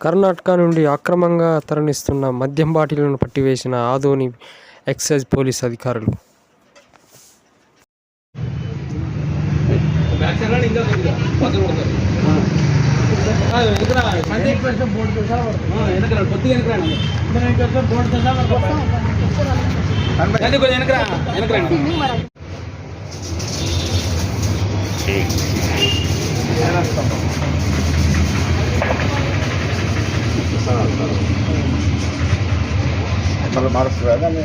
కర్ణాటక నుండి అక్రమంగా తరలిస్తున్న మద్యం బాటిళ్ళను పట్టివేసిన ఆదోని ఎక్సైజ్ పోలీస్ అధికారులు. మళ్ళీ మారుస్తుందా దాన్ని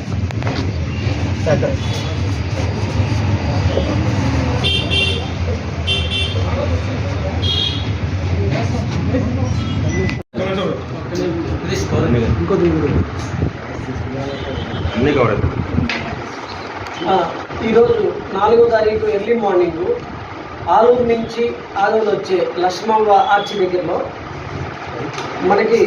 ఈరోజు నాలుగో తారీఖు ఎర్లీ మార్నింగ్ ఆలూరు నుంచి ఆలూరు వచ్చే లక్ష్మవ్వ ఆర్చి దగ్గరలో మనకి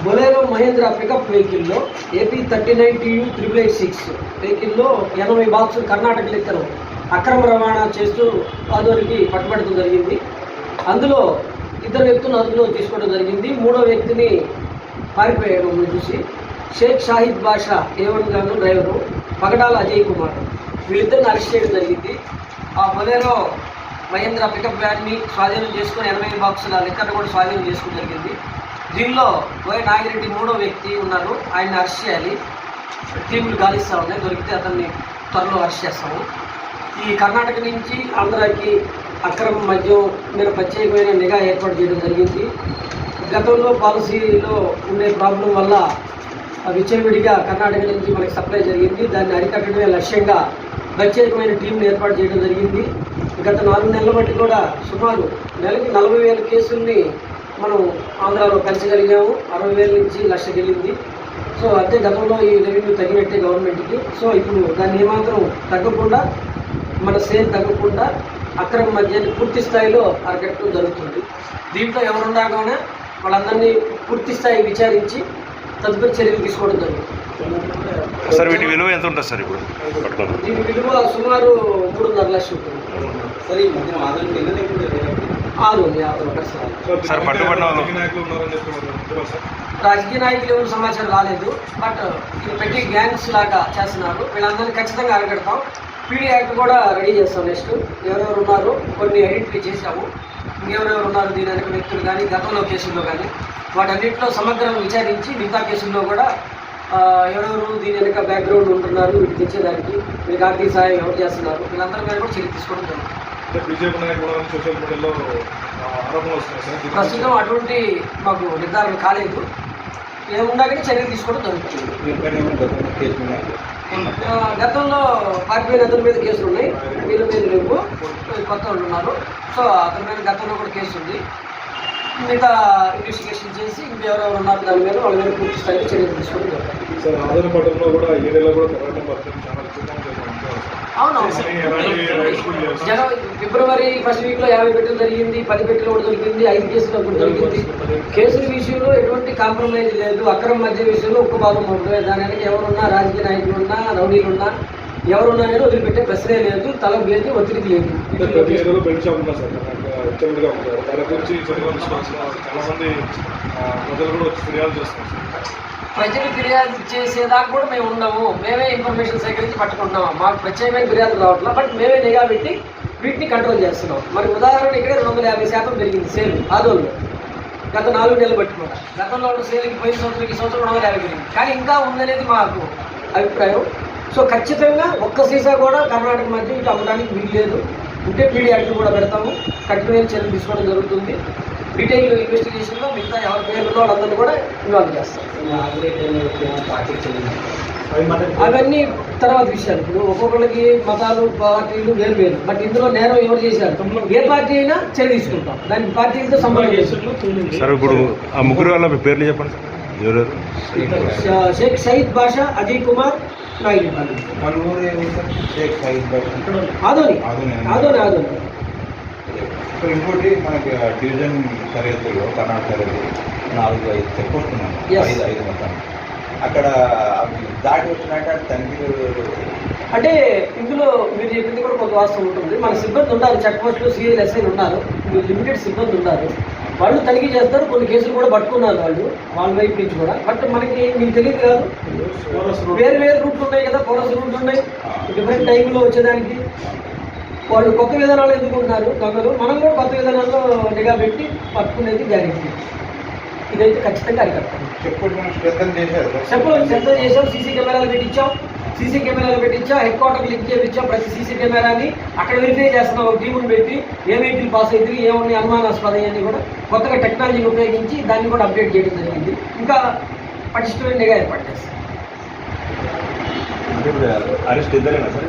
బొలేరో మహేంద్ర పికప్ వెహికల్లో AP thirty nine TU triple eight six వెహికల్లో ఎనభై బాక్సులు కర్ణాటక లెక్కను అక్రమ రవాణా చేస్తూ ఆదోనికి పట్టుబడటం జరిగింది. అందులో ఇద్దరు వ్యక్తులను అదుపులో తీసుకోవడం జరిగింది. మూడో వ్యక్తిని పారిపోయడం చూసి. షేక్ షాహిద్ బాషా ఏవన్ గాను డ్రైవరు పగడాల అజయ్ కుమార్ వీళ్ళిద్దరిని అరెస్ట్ చేయడం జరిగింది. ఆ బొలేరో మహేంద్ర పికప్ వ్యాన్ని స్వాధీనం చేసుకుని ఎనభై బాక్సుల లెక్కను కూడా స్వాధీనం చేసుకోవడం జరిగింది. దీనిలో వై నాగిరెడ్డి మూడో వ్యక్తి ఉన్నారు. ఆయన్ని అరెస్ట్ చేయాలి. టీములు గాలిస్తూ ఉన్నాయి దొరికితే అతన్ని త్వరలో అరెస్ట్ చేస్తాము. ఈ కర్ణాటక నుంచి ఆంధ్రాకి అక్రమ మద్యం మీద ప్రత్యేకమైన నిఘా ఏర్పాటు చేయడం జరిగింది. గతంలో పాలసీలో ఉండే ప్రాబ్లం వల్ల విచ్చలవిడిగా కర్ణాటక నుంచి మనకి సప్లై జరిగింది. దాన్ని అరికట్టడమే లక్ష్యంగా ప్రత్యేకమైన టీంను ఏర్పాటు చేయడం జరిగింది. గత నాలుగు నెలల బట్టి కూడా సుమారు నెలకి నలభై వేల కేసుల్ని మనం ఆంధ్రాలో పెంచగలిగాము అరవై వేల నుంచి లక్షకి వెళ్ళింది సో అంతే గతంలో ఈ రెవెన్యూ తగినట్టే గవర్నమెంట్కి. సో ఇప్పుడు దాన్ని ఏమాత్రం తగ్గకుండా మన సేల్ తగ్గకుండా అక్రమ మద్యాన్ని పూర్తి స్థాయిలో అరకట్టడం జరుగుతుంది. దీంట్లో ఎవరుండగానే వాళ్ళందరినీ పూర్తి స్థాయి విచారించి తదుపరి చర్యలు తీసుకోవడం జరుగుతుంది. సార్ వీటి విలువ ఎంత ఉంటుంది సార్ ఇప్పుడు? దీని విలువ సుమారు మూడున్నర లక్షలు ఉంటుంది. ఆరు ఉంది ఆరు సార్ పట్టుబడిన రాజకీయ నాయకులు ఎవరు సమాచారం రాలేదు బట్ ఇది పెట్టి గ్యాంగ్స్ లాగా చేస్తున్నారు. వీళ్ళందరినీ ఖచ్చితంగా అరగడతాం పీడీ యాక్ట్ కూడా రెడీ చేస్తాం నెక్స్ట్ ఎవరెవరు ఉన్నారు? కొన్ని ఐడెంటిఫై చేశాము. ఇంకెవరెవరు ఉన్నారు? దీని వెనక వ్యక్తులు కానీ గతంలో కేసుల్లో కానీ. వాటన్నిటిలో సమగ్రం విచారించి మిగతా కేసుల్లో కూడా ఎవరెవరు దీని వెనక బ్యాక్గ్రౌండ్ ఉంటున్నారు వీటికి తెచ్చేదానికి వీళ్ళకి ఆర్థిక సహాయం ఎవరు చేస్తున్నారు వీళ్ళందరి మీద కూడా చర్య తీసుకోవడం జరుగుతుంది. బీజేపీ నాయకులు సోషల్ మీడియాలో ఆ, ఆరోపణలు వస్తున్నాయి సార్. దీని ప్రస్తుతం అటువంటి మాకు నిర్ధారణ కాలేదు. ఏమున్నా కానీ చర్య తీసుకోవడం జరుగుతుంది. గతంలో పారిపోయిన అతని మీద కేసులు ఉన్నాయి. వీళ్ళ మీద లేవు కొత్త వాళ్ళు ఉన్నారు. సో అతని మీద గతంలో కూడా కేసు ఉంది. మిగతా ఇన్వెస్టిగేషన్ చేసి ఇంకెవరెవరు ఉన్నారు దాని మీద వాళ్ళ మీద పూర్తి స్థాయిలో చర్యలు తీసుకోవడం జరుగుతుంది. సార్ ఆదరణ పట్టణంలో కూడా ఏరియాలో కూడా చాలా జనవరి ఫిబ్రవరి ఫస్ట్ వీక్లో యాభై పెట్టెలు జరిగింది పది పెట్టెలు కూడా దొరికింది ఐదు కేసులు ఒకటి దొరికింది కేసుల విషయంలో ఎటువంటి కాంప్రమైజ్ లేదు అక్రమ మధ్య విషయంలో ఒక్క భాగం ఉంటుంది దాని వెనక ఎవరున్నా రాజకీయ నాయకులు ఉన్నా రౌడీలు ఉన్నా ఎవరున్నా అనేది వదిలిపెట్టే ప్రశ్నే లేదు తల లేదు ఒత్తిడి లేదు ఉంటారు దాని గురించి చాలా మంది ప్రజలు కూడా ఫిర్యాదు చేస్తున్నారు సార్. ప్రజలు ఫిర్యాదు చేసేదాకా కూడా మేము ఉన్నాము మేమే ఇన్ఫర్మేషన్ సేకరించి పట్టుకుంటున్నాం. మాకు ప్రత్యేకమైన ఫిర్యాదు రావట్లేదు బట్ మేమే నిఘా పెట్టి వీటిని కంట్రోల్ చేస్తున్నాం. మరి ఉదాహరణ ఇక్కడ రెండు వందల యాభై శాతం పెరిగింది సేల్ ఆదోళ్ళు గత నాలుగు నెలలు పట్టుకున్నాం. గతంలో ఉన్న సేల్కి పోయిన సంవత్సరం ఈ సంవత్సరం రెండు వందల యాభై పెరిగింది. కానీ ఇంకా ఉందనేది మాకు అభిప్రాయం. సో ఖచ్చితంగా ఒక్క సీసా కూడా కర్ణాటక మధ్య ఇటు అమ్మడానికి వీలు లేదు ఉంటే పీడీ కూడా పెడతాము. కఠినమైన చర్యలు తీసుకోవడం జరుగుతుంది. డీటెయిల్ ఇన్వెస్టిగేషన్లో మిగతా ఎవరి పేర్లలో వాళ్ళందరినీ కూడా ఇన్వాల్వ్ చేస్తాం అవన్నీ తర్వాత విషయాలు. ఇప్పుడు ఒక్కొక్కరికి మతాలు పార్టీలు వేరు వేరు. బట్ ఇందులో నేరం ఎవరు చేశారు? ఏ పార్టీ అయినా చర్య తీసుకుంటాం. దానికి పార్టీలతో సంబంధం లేదు. సార్ ఇప్పుడు ఆ ముగ్గురు వాళ్ళ పేర్లు చెప్పండి షేక్ సయీద్ బాషా అజయ్ కుమార్ నాయుడు. ఆదోని. ఆదోని. ఆదోని. ఇప్పుడు ఇంకోటి మనకి డివిజన్ సరిహద్దులో కర్ణాటక సరిహద్దు నాలుగు ఐదు చెక్ Yes. ఐదు ఐదు మొత్తం అక్కడ అవి దాటి వచ్చినాక తనిఖీలు అంటే ఇందులో మీరు చెప్పింది కూడా కొంత వాస్తవం ఉంటుంది. మన సిబ్బంది ఉన్నారు చెక్ పోస్టులు సిఐలు ఎస్ఐలు ఉన్నారు. లిమిటెడ్ సిబ్బంది ఉన్నారు. వాళ్ళు తనిఖీ చేస్తారు కొన్ని కేసులు కూడా పట్టుకున్నారు వాళ్ళు వాళ్ళ వైపు నుంచి కూడా. బట్ మనకి మీకు తెలియదు కాదు. వేరు వేరు రూట్లు ఉన్నాయి కదా ఫోరస్ రూట్లు ఉన్నాయి. డిఫరెంట్ టైంలో వచ్చేదానికి. వాళ్ళు కొత్త విధానాలు ఎందుకుంటున్నారు దొంగలు మనం కూడా కొత్త విధానాల్లో నిఘా పెట్టి పట్టుకునేది గ్యారెంటీ. ఇదైతే ఖచ్చితంగా అరికట్టాలి. చెప్పలు శ్రద్ధ చేసాం సీసీ కెమెరాలు పెట్టించాం. సీసీ కెమెరాలు పెట్టించాం హెడ్ క్వార్టర్ లింక్ చేయించాం ప్రతి సీసీ కెమెరాని. అక్కడ వెరిఫై చేస్తున్నాం ఒక టీముని పెట్టి ఏ వెహికల్ పాస్ అవుతుంది ఏమన్నా అనుమానాస్పద అని కూడా కొత్తగా టెక్నాలజీని ఉపయోగించి దాన్ని కూడా అప్డేట్ చేయడం జరిగింది. ఇంకా పటిష్టమైన నిఘా ఏర్పాటు చేస్తాం. అరెస్ట్ ఇద్దరేనా సార్?